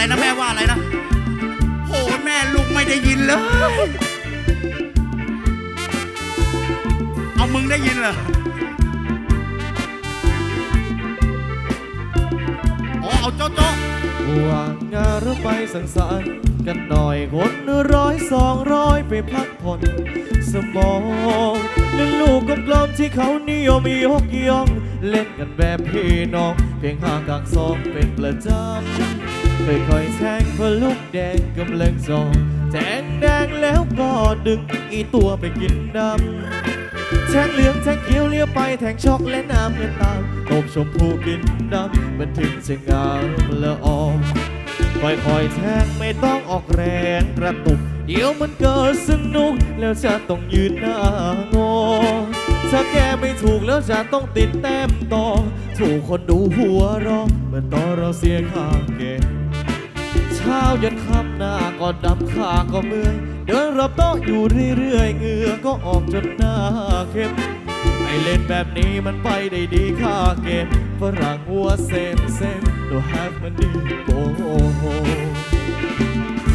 อะไรนะแม่ว่าอะไรนะโอ้แม่ลูกไม่ได้ยินเลย เอามึงได้ยินเหรออ๋อเอาโจ๊ะโจ๊ะว่างงานหรือไปสังสรรค์กันหน่อยคนร้อยสองร้อยไปพักผ่อนสมอง เล่นลูกกลมๆที่เขานิยมยกย่อง เล่นกันแบบพี่น้อง เพียงห่างกลางซองเป็นประจำค่อยๆแทงเพราะลูกแดงกำลังจองแทงแดงแล้วก็ดึงอีตัวไปกินดำแทงเหลืองแทงเขียวเลี้ยวไปแทงช็อกและน้ำเงินตามตบชมพูกินดำมันถึงจะงามละออค่อยๆแทงไม่ต้องออกแรงกระตุก เดี๋ยวมันเกิดสนุก แล้วจะต้องยืนหน้างอ ถ้าแกไม่ถูกแล้วจะต้องติดแต้มต่อ ถูกคนดูหัวเรอเมื่อตอนเราเสียข้างเกมเช้ายันค่ำหน้าก็ดำขาก็เมื่อยเดินรอบโต๊ะอยู่เรื่อยๆเหงื่อก็ออกจนหน้าเข้มไอเล่นแบบนี้มันไปได้ดีค่าเกมฝรั่งหัวเซมเซมตัว have มันดีโอ้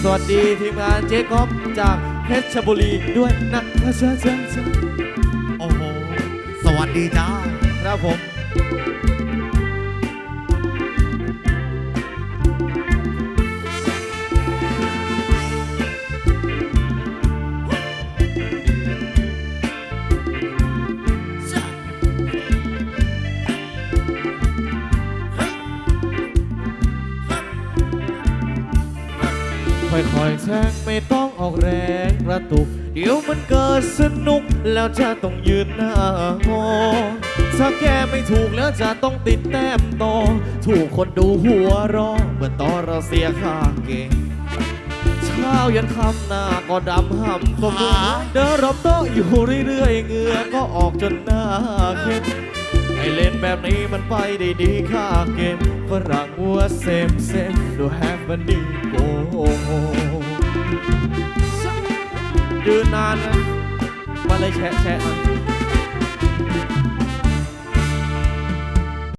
สวัสดีทีมงานเจ๊ก๊อฟจากเพชรบุรีด้วยนะเจ้าเจ้าเจ้าโอ้โห สวัสดีจ้าครับผม ค่อยๆแทงไม่ต้องออกแรงกระตุก เดี๋ยวมันเกิดสนุก แล้วจะต้องยืนหน้างอถ้าแกไม่ถูกแล้วจะต้องติดแต้มต่อ ถูกคนดูหัวรอเมื่อตอนเราเสียค่าเกมเช้ายันคำหน้าก็ดำห่ำก็มือเดินรอบโต๊ะอยู่เรื่อยๆเงื่อก็ออกจนหน้าเข้มไอเล่นแบบนี้มันไปได้ดีค่าเกม รั่งวัวเซมเซมดูแฮปปี้โกยืนนานนมาเลยแชะแชะมัน